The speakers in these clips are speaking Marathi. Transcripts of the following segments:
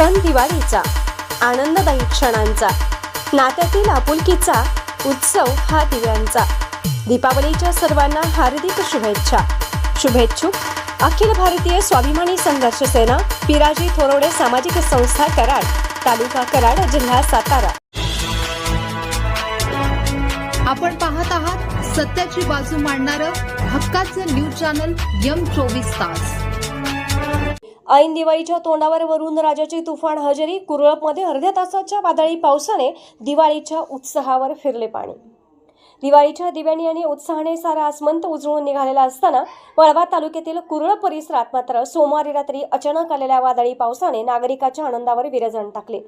सण दिवाळीचा आनंददायी क्षणांचा नात्यातील आपुलकीचा उत्सव हा दिव्यांचा. दीपावलीच्या सर्वांना हार्दिक शुभेच्छा. शुभेच्छुक अखिल भारतीय स्वाभिमानी संघर्ष सेना पिराजी थोरवडे सामाजिक संस्था कराड तालुका कराड जिल्हा सातारा. आपण पाहत आहात सत्याची बाजू मांडणारं हक्काचं न्यूज चॅनल यम चोवीस तास. ऐन दिवाळीच्या तोंडावर वरून राजाची तुफान हजेरी कुरळपमध्ये अर्ध्या तासाच्या वादळी पावसाने दिवाळीच्या उत्साहावर फिरले पाणी. दिवाळीच्या दिव्यांनी आणि उत्साहाने सारा आसमंत उजळून निघालेला असताना वळवा तालुक्यातील कुरळ परिसरात मात्र सोमवारी रात्री अचानक आलेल्या वादळी पावसाने नागरिकाच्या आनंदावर विरजण टाकले.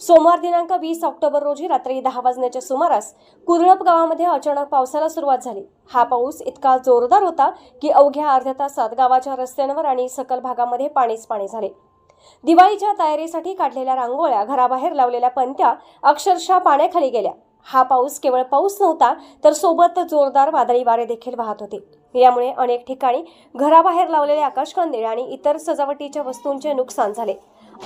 सोमवार दिनांक वीस ऑक्टोबर रोजी रात्री दहा वाजण्याच्या सुमारास कुरळप गावामध्ये अचानक पावसाला सुरुवात झाली. हा पाऊस इतका जोरदार होता की अवघ्या अर्ध्या तासात गावाच्या रस्त्यांवर आणि सकल भागामध्ये पाणीच पाणी झाले. दिवाळीच्या तयारीसाठी काढलेल्या रांगोळ्या घराबाहेर लावलेल्या पंत्या अक्षरशः पाण्याखाली गेल्या. हा पाऊस केवळ पाऊस नव्हता तर सोबत जोरदार वादळी वारे देखील वाहत होते. यामुळे अनेक ठिकाणी घराबाहेर लावलेले आकाशकंदील आणि इतर सजावटीच्या वस्तूंचे नुकसान झाले.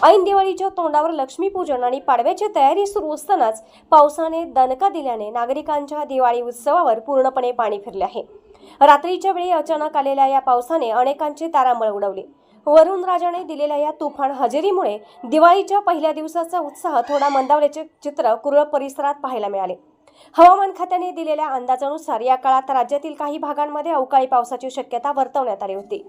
ऐन दिवाळीच्या तोंडावर लक्ष्मीपूजन आणि पाडव्याची तयारी सुरू असतानाच पावसाने दणका दिल्याने नागरिकांच्या दिवाळी उत्सवावर पूर्णपणे पाणी फिरले आहे. रात्रीच्या वेळी अचानक आलेल्या या पावसाने अनेकांची तारांबळ उडवली. वरुण राजाने दिलेल्या या तुफान हजेरीमुळे दिवाळीच्या पहिल्या दिवसाचा उत्साह थोडा मंदावल्याचे चित्र कुरळ परिसरात पाहायला मिळाले. हवामान खात्याने दिलेल्या अंदाजानुसार या काळात राज्यातील काही भागांमध्ये अवकाळी पावसाची शक्यता वर्तवण्यात आली होती.